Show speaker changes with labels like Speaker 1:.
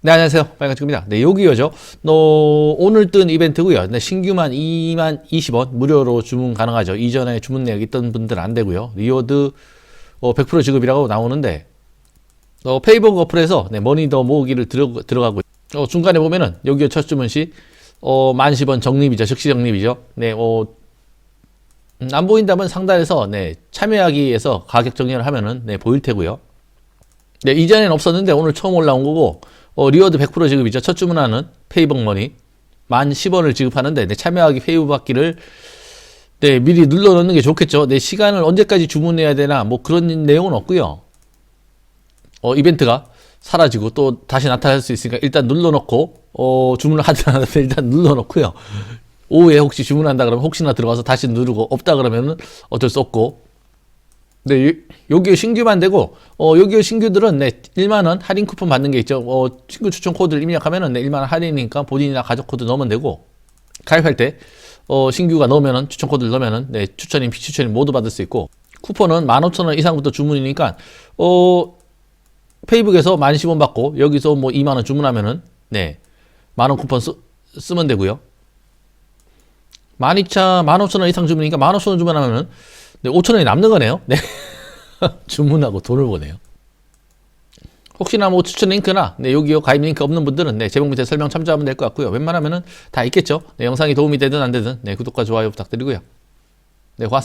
Speaker 1: 네, 안녕하세요. 빨간치입니다. 네, 여기요죠. 너 오늘 뜬 이벤트고요. 네, 신규만 2만 20원 무료로 주문 가능하죠. 이전에 주문 내역 있던 분들은 안 되고요. 리워드 어, 100% 지급이라고 나오는데 어, 페이버그 어플에서 네, 머니 더 모으기를 들어, 들어가고 어, 중간에 보면은 여기요 첫 주문 시 어, 만 10원 적립이죠. 즉시 적립이죠. 네, 어, 음, 안 보인다면 상단에서 네, 참여하기에서 가격 정리를 하면은 네, 보일 테고요. 네, 이전엔 없었는데 오늘 처음 올라온 거고 어, 리워드 100% 지급이죠. 첫 주문하는 페이벅 머니 만 10원을 지급하는데 네, 참여하기 페이브 받기를 네, 미리 눌러 놓는 게 좋겠죠. 네, 시간을 언제까지 주문해야 되나 뭐 그런 내용은 없고요. 어, 이벤트가 사라지고 또 다시 나타날 수 있으니까 일단 눌러 놓고 어, 주문을 하든 안 하든 일단 눌러 놓고요. 오후에 혹시 주문한다 그러면 혹시나 들어가서 다시 누르고 없다 그러면은 어쩔 수 없고 네, 요- 여기 신규만 되고, 어, 여기 신규들은 네, 1만 원 할인 쿠폰 받는 게 있죠. 어, 친구 추천 코드를 입력하면은 네, 1만 원 할인이니까 본인이나 가족 코드 넣으면 되고, 가입할 때, 어, 신규가 넣으면은, 추천 코드를 넣으면은, 네, 추천인, 비추천인 모두 받을 수 있고, 쿠폰은 15,000원 이상부터 주문이니까, 어, 페이북에서 10,010원 받고, 여기서 뭐 2만 원 주문하면은, 네, 만원 쿠폰 쓰, 쓰면 되고요. 12,000, 15,000원 이상 주문이니까 15,000원 주문하면은, 네, 5,000원이 남는 거네요. 네. 주문하고 돈을 보내요. 혹시나 뭐 추천 링크나 네, 여기 요 가입 링크 없는 분들은 네, 제목 밑에 설명 참조하면 될 것 같고요. 웬만하면은 다 있겠죠. 네, 영상이 도움이 되든 안 되든 네, 구독과 좋아요 부탁드리고요. 네, 고맙습니다.